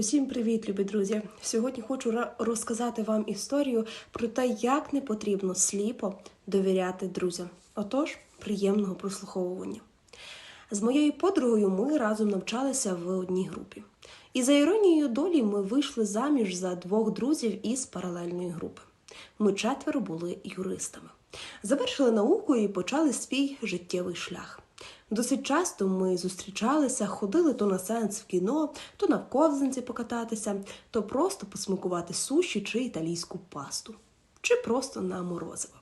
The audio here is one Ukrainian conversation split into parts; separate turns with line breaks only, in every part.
Усім привіт, любі друзі! Сьогодні хочу розказати вам історію про те, як не потрібно сліпо довіряти друзям. Отож, приємного прослуховування. З моєю подругою ми разом навчалися в одній групі. І за іронією долі ми вийшли заміж за двох друзів із паралельної групи. Ми четверо були юристами. Завершили науку і почали свій життєвий шлях. Досить часто ми зустрічалися, ходили то на сеанс в кіно, то на ковзанці покататися, то просто посмакувати суші чи італійську пасту, чи просто на морозиво.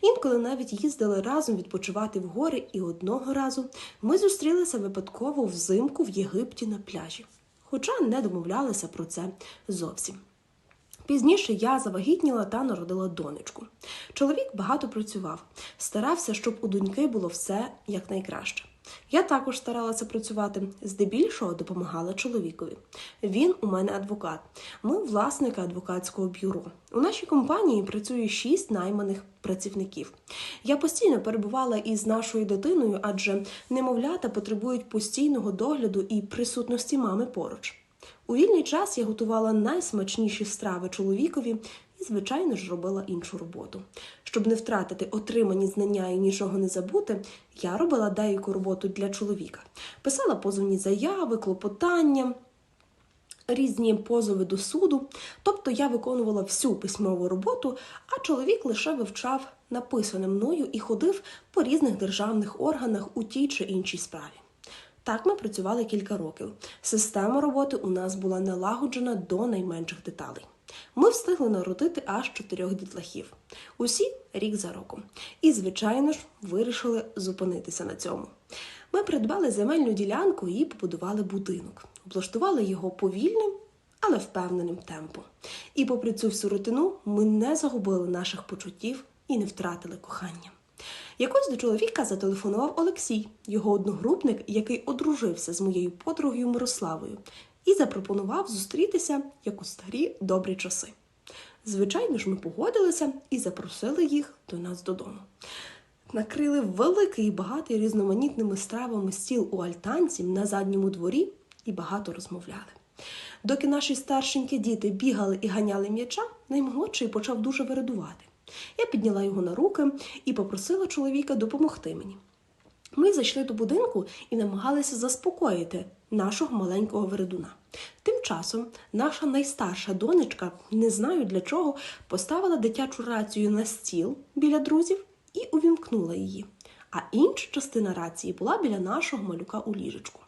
Інколи навіть їздили разом відпочивати в гори, і одного разу ми зустрілися випадково взимку в Єгипті на пляжі, хоча не домовлялися про це зовсім. Пізніше я завагітніла та народила донечку. Чоловік багато працював, старався, щоб у доньки було все якнайкраще. Я також старалася працювати, здебільшого допомагала чоловікові. Він у мене адвокат. Ми власники адвокатського бюро. У нашій компанії працює шість найманих працівників. Я постійно перебувала із нашою дитиною, адже немовлята потребують постійного догляду і присутності мами поруч. У вільний час я готувала найсмачніші страви чоловікові і, звичайно ж, робила іншу роботу. Щоб не втратити отримані знання і нічого не забути, я робила деяку роботу для чоловіка. Писала позовні заяви, клопотання, різні позови до суду. Тобто я виконувала всю письмову роботу, а чоловік лише вивчав написане мною і ходив по різних державних органах у тій чи іншій справі. Так ми працювали кілька років. Система роботи у нас була налагоджена до найменших деталей. Ми встигли народити аж чотирьох дітлахів. Усі рік за роком. І, звичайно ж, вирішили зупинитися на цьому. Ми придбали земельну ділянку і побудували будинок. Облаштували його повільним, але впевненим темпом. І попри цю всю рутину ми не загубили наших почуттів і не втратили кохання. Якось до чоловіка зателефонував Олексій, його одногрупник, який одружився з моєю подругою Мирославою, і запропонував зустрітися як у старі добрі часи. Звичайно ж, ми погодилися і запросили їх до нас додому. Накрили великий багатий різноманітними стравами стіл у альтанці на задньому дворі і багато розмовляли. Доки наші старшенькі діти бігали і ганяли м'яча, наймолодший почав дуже вирадувати. Я підняла його на руки і попросила чоловіка допомогти мені. Ми зайшли до будинку і намагалися заспокоїти нашого маленького вередуна. Тим часом наша найстарша донечка, не знаю для чого, поставила дитячу рацію на стіл біля друзів і увімкнула її. А інша частина рації була біля нашого малюка у ліжечку.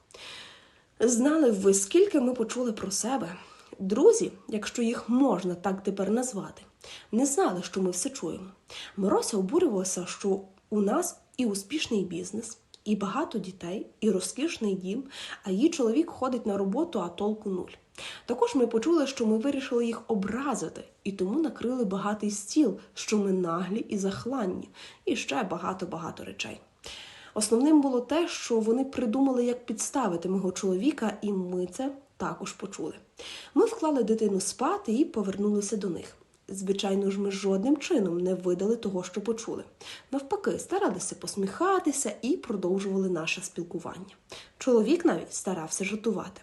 Знали ви, скільки ми почули про себе. Друзі, якщо їх можна так тепер назвати, не знали, що ми все чуємо. Мирося обурювалася, що у нас і успішний бізнес, і багато дітей, і розкішний дім, а її чоловік ходить на роботу, а толку нуль. Також ми почули, що ми вирішили їх образити, і тому накрили багатий стіл, що ми наглі і захланні, і ще багато-багато речей. Основним було те, що вони придумали, як підставити мого чоловіка, і ми це також почули. Ми вклали дитину спати і повернулися до них. Звичайно ж, ми жодним чином не видали того, що почули. Навпаки, старалися посміхатися і продовжували наше спілкування. Чоловік навіть старався жартувати.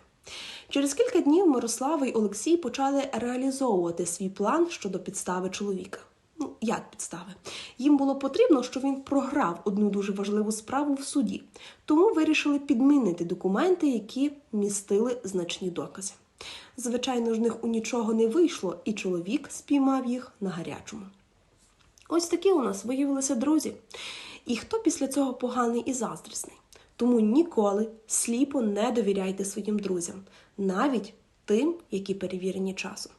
Через кілька днів Мирослава й Олексій почали реалізовувати свій план щодо підстави чоловіка. Ну, як підстави? Їм було потрібно, щоб він програв одну дуже важливу справу в суді, тому вирішили підмінити документи, які містили значні докази. Звичайно ж, них у нічого не вийшло, і чоловік спіймав їх на гарячому. Ось такі у нас виявилися друзі. І хто після цього поганий і заздрісний? Тому ніколи сліпо не довіряйте своїм друзям, навіть тим, які перевірені часом.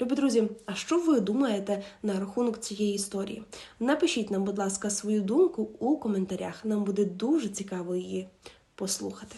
Любі друзі, а що ви думаєте на рахунок цієї історії? Напишіть нам, будь ласка, свою думку у коментарях. Нам буде дуже цікаво її послухати.